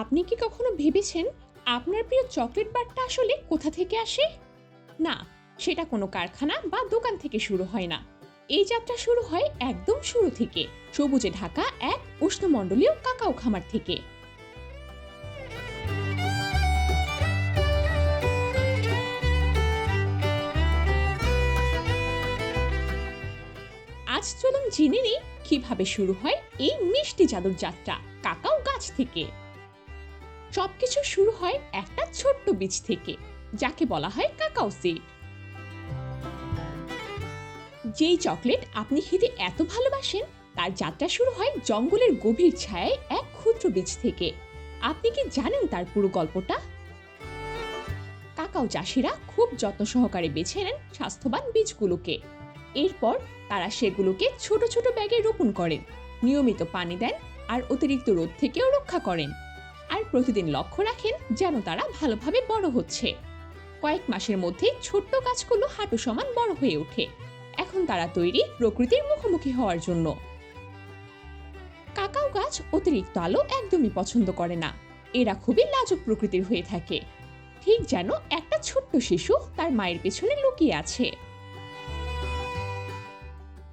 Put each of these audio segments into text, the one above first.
আপনি কি কখনো ভেবেছেন আপনার প্রিয় চকলেট বারটা আসলে কোথা থেকে আসে? না, সেটা কোনো কারখানা বা দোকান থেকে শুরু হয় না। এই যাত্রা শুরু হয় একদম শুরু থেকে, সবুজে ঢাকা এক উষ্ণমণ্ডলীয় কাকাও খামার থেকে। আজ চলুন জেনে নিই কীভাবে শুরু হয় এই মিষ্টি জাদুর যাত্রা, কাকাও গাছ থেকে। সবকিছু শুরু হয় একটা ছোট্ট বীজ থেকে, যাকে বলা হয় কাকাও সিড যেই চকলেট আপনি খেতে এত ভালোবাসেন, তার যাত্রা শুরু হয় জঙ্গলের গভীর ছায়ায় এক ক্ষুদ্র বীজ থেকে। আপনি কি জানেন তার পুরো গল্পটা? কাকাও চাষিরা খুব যত্ন সহকারে বেছে নেন স্বাস্থ্যবান বীজগুলোকে। এরপর তারা সেগুলোকে ছোট ছোট ব্যাগে রোপণ করেন, নিয়মিত পানি দেন আর অতিরিক্ত রোদ থেকেও রক্ষা করেন। প্রতিদিন লক্ষ্য রাখেন যেন তারা ভালোভাবে বড় হচ্ছে। কয়েক মাসের মধ্যে ছোট্ট গাছগুলো হাঁটু সমান বড় হয়ে ওঠে। এখন তারা তৈরি প্রকৃতির মুখোমুখি হওয়ার জন্য। কাকাও গাছ অতিরিক্ত আলো একদমই পছন্দ করে না। এরা খুবই লাজুক প্রকৃতির হয়ে থাকে। ঠিক যেন একটা ছোট্ট শিশু তার মায়ের পেছনে লুকিয়ে আছে।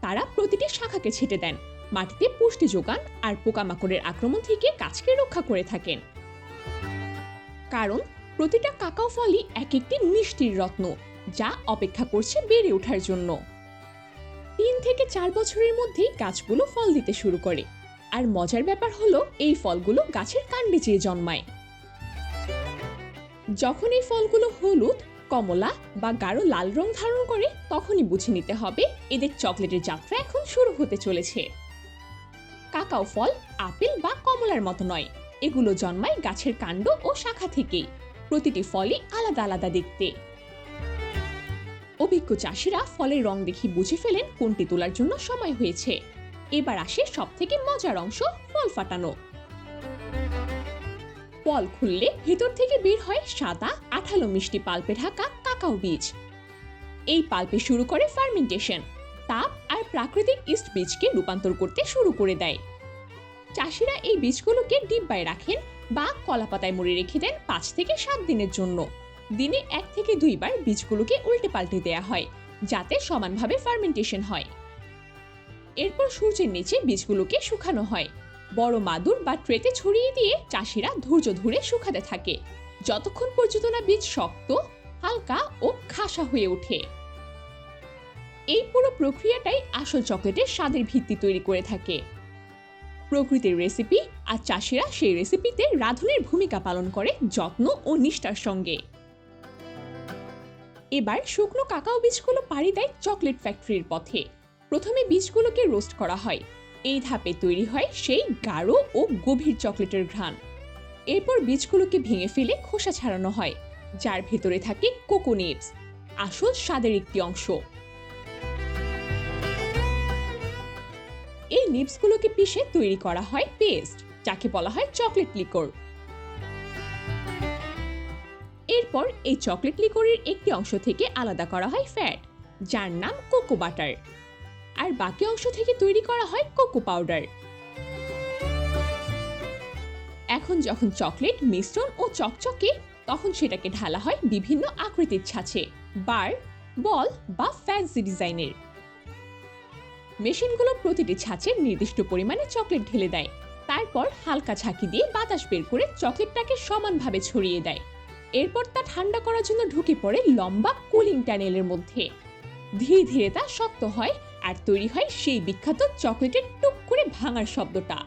তারা প্রতিটি শাখাকে ছেটে দেন। মাটিতে পুষ্টি যোগান আর পোকামাকড়ের আক্রমণ থেকে গাছকে রক্ষা করে থাকেন। কারণ প্রতিটা কাকাও ফলই এক একটি মিষ্টির রত্ন, যা অপেক্ষা করছে বেড়ে ওঠার জন্য। তিন থেকে চার বছরের মধ্যেই গাছগুলো ফল দিতে শুরু করে। আর মজার ব্যাপার হলো, এই ফলগুলো গাছের কাণ্ডে চেয়ে জন্মায়। যখন এই ফলগুলো হলুদ, কমলা বা গাঢ় লাল রং ধারণ করে, তখনই বুঝে নিতে হবে এদের চকলেটের যাত্রা এখন শুরু হতে চলেছে। কাকাও ফল আপেল বা কমলার মতো নয় এগুলো জন্মায় গাছের কাণ্ড ও শাখা থেকেই। প্রতিটি ফলই আলাদা আলাদা দেখতে। অভিজ্ঞ চাষিরা ফলের রং দেখে বুঝে ফেলেন কোনটি তোলার জন্য সময় হয়েছে। এবার আসে সব থেকে মজার অংশ, ফল ফাটানো। ফল খুললে ভেতর থেকে বের হয় সাদা, আঠালো মিষ্টি পাল্পে ঢাকা কাকাও বীজ। এই পাল্পে শুরু করে ফার্মেন্টেশন। তাপ আর প্রাকৃতিক ইস্ট বীজকে রূপান্তর করতে শুরু করে দেয়। চাষিরা এই বীজগুলোকে ডিব্বায় রাখেন বা কলাপাতায় মুড়ে রেখে দেন পাঁচ থেকে সাত দিনের জন্য। দিনে এক থেকে দুইবার বীজগুলোকে উল্টে পাল্টে দেয়া হয়, যাতে সমানভাবে ফার্মেন্টেশন হয়। এরপর সূর্যের নিচে বীজগুলোকে শুকানো হয়। বড় মাদুর বা ট্রেতে ছড়িয়ে দিয়ে চাষিরা ধৈর্য ধরে শুকাতে থাকে। যতক্ষণ পর্যন্ত না বীজ শক্ত, হালকা ও খাসা হয়ে ওঠে। এই পুরো প্রক্রিয়াটাই আসল চকলেটের স্বাদের ভিত্তি তৈরি করে থাকে। প্রকৃতির রেসিপি আর চাষিরা সেই রেসিপিতে রাঁধুনির ভূমিকা পালন করে যত্ন ও নিষ্ঠার সঙ্গে। এবার শুকনো কাকাও বীজগুলো পাড়ি দেয় চকলেট ফ্যাক্টরির পথে। প্রথমে বীজগুলোকে রোস্ট করা হয়। এই ধাপে তৈরি হয় সেই গাঢ় ও গভীর চকলেটের ঘ্রাণ। এরপর বীজগুলোকে ভেঙে ফেলে খোসা ছাড়ানো হয়, যার ভেতরে থাকে কোকো নিপস আসল স্বাদের একটি অংশ। এই নিপসগুলোকে পিষে তৈরি করা হয় পেস্ট, যাকে বলা হয় চকলেট লিকর। এরপর এই চকলেট লিকরের একটি অংশ থেকে আলাদা করা হয় ফ্যাট, যার নাম কোকো বাটার। আর বাকি অংশ থেকে তৈরি করা হয় কোকো পাউডার। এখন যখন চকলেট মিশ্রণ ও চকচকে, তখন সেটাকে ঢালা হয় বিভিন্ন আকৃতির ছাঁচে, বার, বল বা ফ্যান্সি ডিজাইনের। মেশিনগুলো প্রতিটি ছাঁচে নির্দিষ্ট পরিমাণে চকলেট ঢেলে দেয়। তারপর হালকা ঝাঁকি দিয়ে বাতাস বের করে চকলেটটাকে সমানভাবে ছড়িয়ে দেয়। এরপর তা ঠান্ডা করার জন্য ঢুকে পড়ে লম্বা কুলিং ট্যানেলের মধ্যে। ধীরে ধীরে তা শক্ত হয় আর তৈরি হয় সেই বিখ্যাত চকলেটের টুক করে ভাঙার শব্দটা।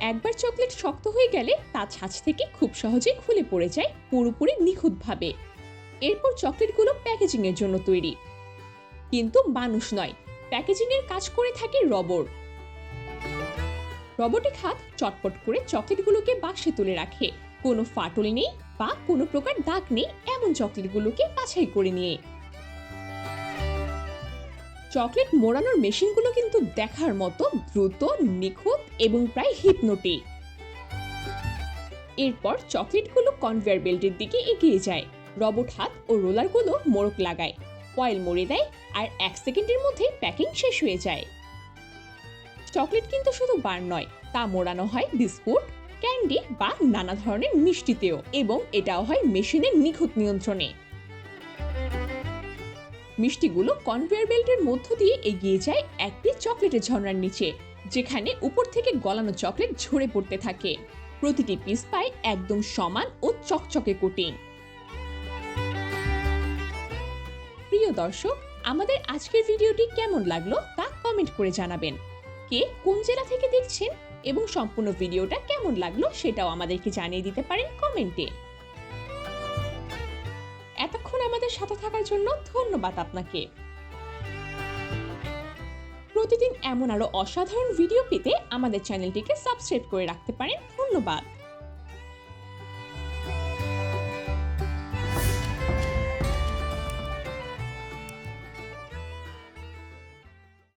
একবার চকলেট শক্ত হয়ে গেলে তা ছাঁচ থেকে খুব সহজে খুলে পড়ে যায় পুরোপুরি নিখুঁতভাবে। এরপর চকলেটগুলো প্যাকেজিংয়ের জন্য তৈরি। কিন্তু মানুষ নয়। প্যাকেজিং এর কাজ করে থাকে রবট। রবটিক হাত চটপট করে চকলেটগুলোকে বাক্সে তুলে রাখে। কোনো ফাটল নেই বা কোনো প্রকার দাগ নেই এমন চকলেটগুলোকে বাছাই করে নিয়ে। চকলেট মোড়ানোর মেশিনগুলো কিন্তু দেখার মতো দ্রুত, নিখুঁত এবং প্রায় হিপনোটিক এরপর চকলেটগুলো কনভেয়ার বেল্টের দিকে এগিয়ে যায়। রবট হাত ও রোলারগুলো মোড়ক লাগায়। ফয়েল মরে দেয় আর এক সেকেন্ডের মধ্যে প্যাকিং শেষ হয়ে যায়। চকলেট কিন্তু শুধু বার নয়, তা মোড়ানো হয় বিস্কুট ক্যান্ডি বা নানা ধরনের মিষ্টিতেও এবং এটাও হয় মেশিনের নিখুঁত নিয়ন্ত্রণে। মিষ্টিগুলো কনভেয়ার বেল্টের মধ্য দিয়ে এগিয়ে যায় একটি চকলেটের ঝর্ণার নিচে, যেখানে উপর থেকে গলানো চকলেট ঝরে পড়তে থাকে। প্রতিটি পিস পায় একদম সমান ও চকচকে কোটিং প্রিয় দর্শক, আমাদের আজকের ভিডিওটি কেমন লাগল তা কমেন্ট করে জানাবেন। কে কোন জেলা থেকে দেখছেন এবং সম্পূর্ণ ভিডিওটা কেমন লাগল সেটাও আমাদেরকে জানিয়ে দিতে পারেন কমেন্টে এতক্ষণ আমাদের সাথে থাকার জন্য ধন্যবাদ আপনাকে। প্রতিদিন এমন আরও অসাধারণ ভিডিও পেতে আমাদের চ্যানেলটিকে সাবস্ক্রাইব করে রাখতে পারেন। ধন্যবাদ।